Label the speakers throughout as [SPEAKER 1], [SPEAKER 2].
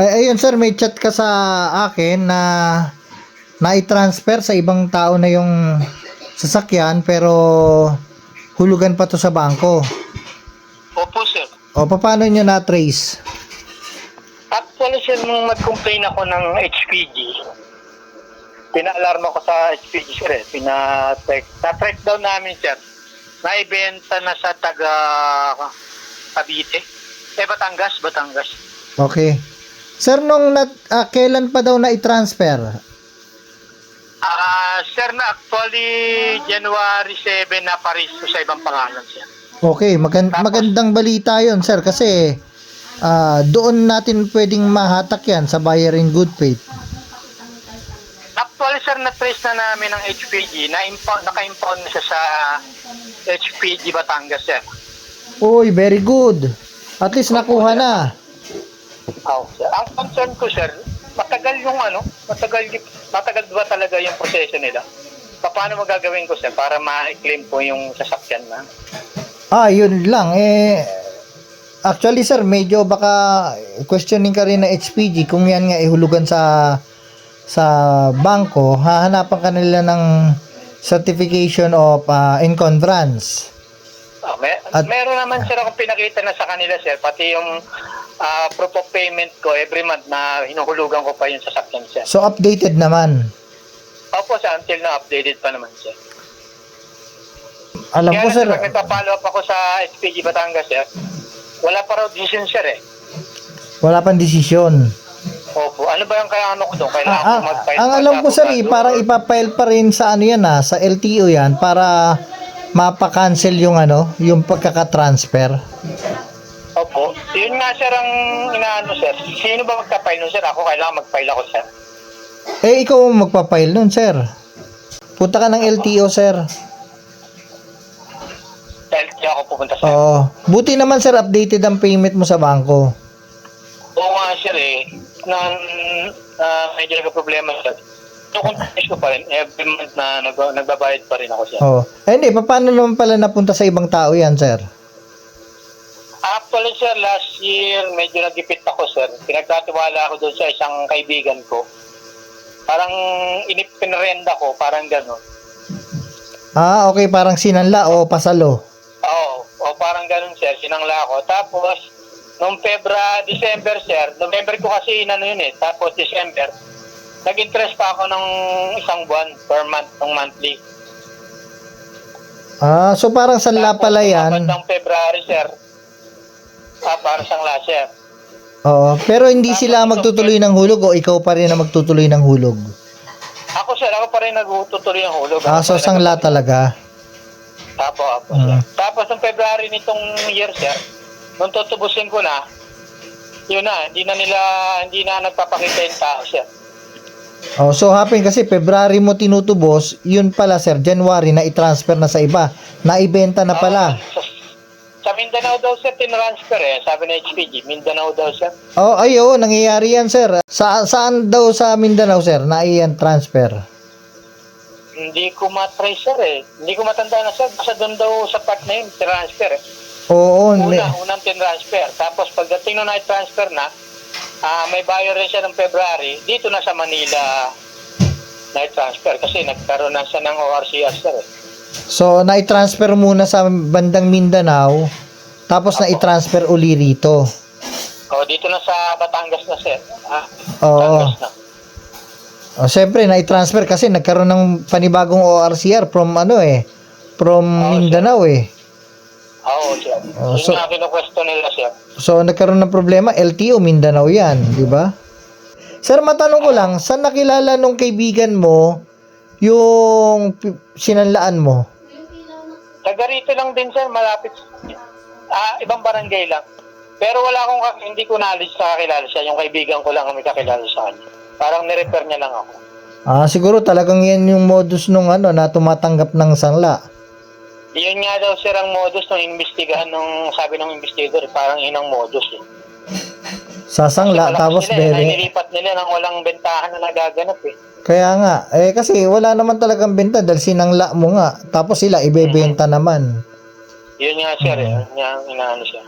[SPEAKER 1] Ay, ayun sir, may chat ka sa akin na na-transfer sa ibang tao na yung sasakyan pero hulugan pa to sa bangko.
[SPEAKER 2] Opo, sir.
[SPEAKER 1] O paano nyo na-trace?
[SPEAKER 2] Actually, sir, nung nag-complain ako ng HPG, pina-alarm ako sa HPG, sir. Eh. Pina-track, na-track down namin, sir. Naibenta na sa taga Cavite. Eh, Batangas, Batangas.
[SPEAKER 1] Okay. Sir, nung nat, ah, kailan pa daw na-transfer?
[SPEAKER 2] Ah, sir, na actually, January 7 na paristo sa ibang pangalan, sir.
[SPEAKER 1] Okay, magan-
[SPEAKER 2] Tapos-
[SPEAKER 1] magandang balita yon sir kasi ah, doon natin pwedeng mahatak yan sa buyer in good faith.
[SPEAKER 2] Actually, sir, na-trace na namin ng HPG. Na-impound, naka-impound na siya sa HPG Batangas, sir.
[SPEAKER 1] Uy, very good. At least nakuha na.
[SPEAKER 2] Oh, sir. Ang concern ko, sir, matagal yung ano, matagal, matagal ba talaga yung proseso nila? Pa- Paano magagawin ko, sir, para ma-claim po yung sasakyan na?
[SPEAKER 1] Ah, yun lang. Eh, actually, sir, medyo baka questioning ka rin na HPG kung yan nga ihulugan sa sa bangko, hahanapan ka nila ng certification of uh, encumbrance.
[SPEAKER 2] Ah, may,
[SPEAKER 1] At-
[SPEAKER 2] meron naman, sir, akong pinakita na sa kanila, sir, pati yung ah, proof of payment ko every month na hinuhulugan ko pa yung sasakyan, sir.
[SPEAKER 1] So, updated naman.
[SPEAKER 2] Opo, sir, until na updated pa naman, sir.
[SPEAKER 1] Alam
[SPEAKER 2] Kaya
[SPEAKER 1] ko, sir,
[SPEAKER 2] pag nagpa-follow up ako sa SPG Batangas, sir, wala pa raw decision, sir, eh.
[SPEAKER 1] wala pang desisyon.
[SPEAKER 2] Opo. Ano ba yung kaya ano ko doon? Kailangan
[SPEAKER 1] Ah,
[SPEAKER 2] ko
[SPEAKER 1] ah,
[SPEAKER 2] mag-file
[SPEAKER 1] ang alam ko, sir, eh, parang ipapile pa rin sa ano yan, ah, sa LTO yan, para mapa-cancel yung ano, yung pagkaka-transfer.
[SPEAKER 2] Yun nga, sir, ang inaano, sir. Sino ba magka-file nun, sir? Ako, kailangan mag-file ako, sir.
[SPEAKER 1] Eh, ikaw ang magpa-file nun, sir. Punta ka ng LTO, sir.
[SPEAKER 2] Dahil di ako pupunta, sir.
[SPEAKER 1] Oo. Buti naman, sir, updated ang payment mo sa bangko.
[SPEAKER 2] Oo nga, sir, eh. Nang uh, medyo nagka-problema, sir. So, kung ko pa rin, every month na nag nagbabayad pa rin ako, sir.
[SPEAKER 1] Oo. Eh, hindi, paano naman pala napunta sa ibang tao yan, sir?
[SPEAKER 2] Actually, sir, last year, medyo nagipit ako, sir. Pinagkatiwala ako doon sa isang kaibigan ko. Parang inipinrenda ko, parang gano'n.
[SPEAKER 1] Ah, okay, parang sinanla o pasalo.
[SPEAKER 2] Oo, o parang ganun sir, sinangla ako. Tapos, nung February, December sir, November ko kasi inano yun eh, tapos December, nag-interest pa ako ng isang buwan per month, ng monthly.
[SPEAKER 1] Ah, so parang sanla
[SPEAKER 2] Tapos,
[SPEAKER 1] pala yan.
[SPEAKER 2] umabot ng February sir, ah, parang sangla sir.
[SPEAKER 1] Oo. Pero hindi
[SPEAKER 2] Tapos
[SPEAKER 1] sila magtutuloy ng hulog o ikaw pa rin ang magtutuloy ng hulog?
[SPEAKER 2] Ako sir, ako pa rin nagtutuloy ng hulog.
[SPEAKER 1] Ah, so sangla talaga.
[SPEAKER 2] Apo, apo
[SPEAKER 1] Mm.
[SPEAKER 2] sir. Tapos nung February nitong year sir, nung tutubusin ko na, yun na, hindi na nila, hindi na nagpapakita yung tao sir.
[SPEAKER 1] Oh, so happen kasi February mo tinutubos, yun pala sir, January na i-transfer na sa iba. Naibenta na pala.
[SPEAKER 2] Sa, sa Mindanao daw sir, tinransfer eh. Sabi ng HPG, Mindanao daw sir.
[SPEAKER 1] Oh, ay oo, nangyayari yan sir. Sa, saan daw sa Mindanao sir, na iyan transfer?
[SPEAKER 2] Hindi ko matry sir eh. Hindi ko matanda na sir. Basta doon daw sa part na yun, tinransfer eh.
[SPEAKER 1] Oo, may,
[SPEAKER 2] Una, unang tinransfer. Tapos pagdating nung na-transfer na, ah may buyer rin siya ng February, dito na sa Manila na-transfer. Kasi nagkaroon na siya ng ORCR sir eh.
[SPEAKER 1] so na-transfer muna sa bandang Mindanao, tapos na i-transfer uli rito.
[SPEAKER 2] O, dito na sa Batangas na sir. Ah,
[SPEAKER 1] Oo.
[SPEAKER 2] Na.
[SPEAKER 1] Oh, siyempre, na-transfer kasi nagkaroon ng panibagong ORCR from ano eh, from Mindanao eh.
[SPEAKER 2] Oo, sir.
[SPEAKER 1] Oh, so-
[SPEAKER 2] nga kinukwestiyon nila sir.
[SPEAKER 1] So, nagkaroon ng problema, LTO, Mindanao yan, di ba? Sir, matanong ko lang, saan nakilala nung kaibigan mo yung sinanlaan mo?
[SPEAKER 2] Taga rito lang din sir, malapit. Ah, ibang barangay lang. Pero wala akong, hindi ko knowledge sa kakilala siya. Yung kaibigan ko lang ang may kakilala sa kanya. Parang nirefer niya lang ako.
[SPEAKER 1] Ah, siguro talagang yan yung modus nung ano, na tumatanggap ng sangla.
[SPEAKER 2] Yun nga daw sir ang modus ng investigahan nung sabi ng investigator, parang yun ang modus eh.
[SPEAKER 1] Sa sangla,
[SPEAKER 2] Malakas
[SPEAKER 1] tapos
[SPEAKER 2] nila, eh,
[SPEAKER 1] bere.
[SPEAKER 2] Nililipat nila nang walang bentahan na nagaganap eh.
[SPEAKER 1] Kaya nga, eh kasi wala naman talagang benta dahil sinangla mo nga. Tapos sila ibebenta naman.
[SPEAKER 2] Yun nga sir eh, yun nga ang inaano siya.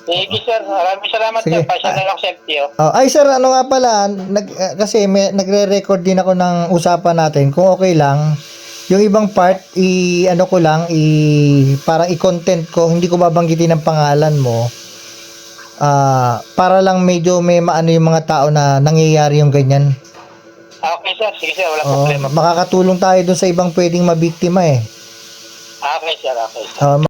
[SPEAKER 2] Sige sir, maraming salamat
[SPEAKER 1] Sige.
[SPEAKER 2] sir. Pasya na lang LTO.
[SPEAKER 1] Oh, ay sir, ano nga pala, nag, eh, kasi may, nagre-record din ako ng usapan natin. Kung okay lang, yung ibang part, i, ano ko lang, i, parang i-content ko, hindi ko babanggitin ang pangalan mo. Ah, para lang medyo may maano yung mga tao na nangyayari yung ganyan.
[SPEAKER 2] Ah, Okay sir, sige sir, wala
[SPEAKER 1] Oh,
[SPEAKER 2] problema.
[SPEAKER 1] makakatulong tayo dun sa ibang pwedeng mabiktima eh.
[SPEAKER 2] Ah, Okay sir, okay sir.
[SPEAKER 1] Ah,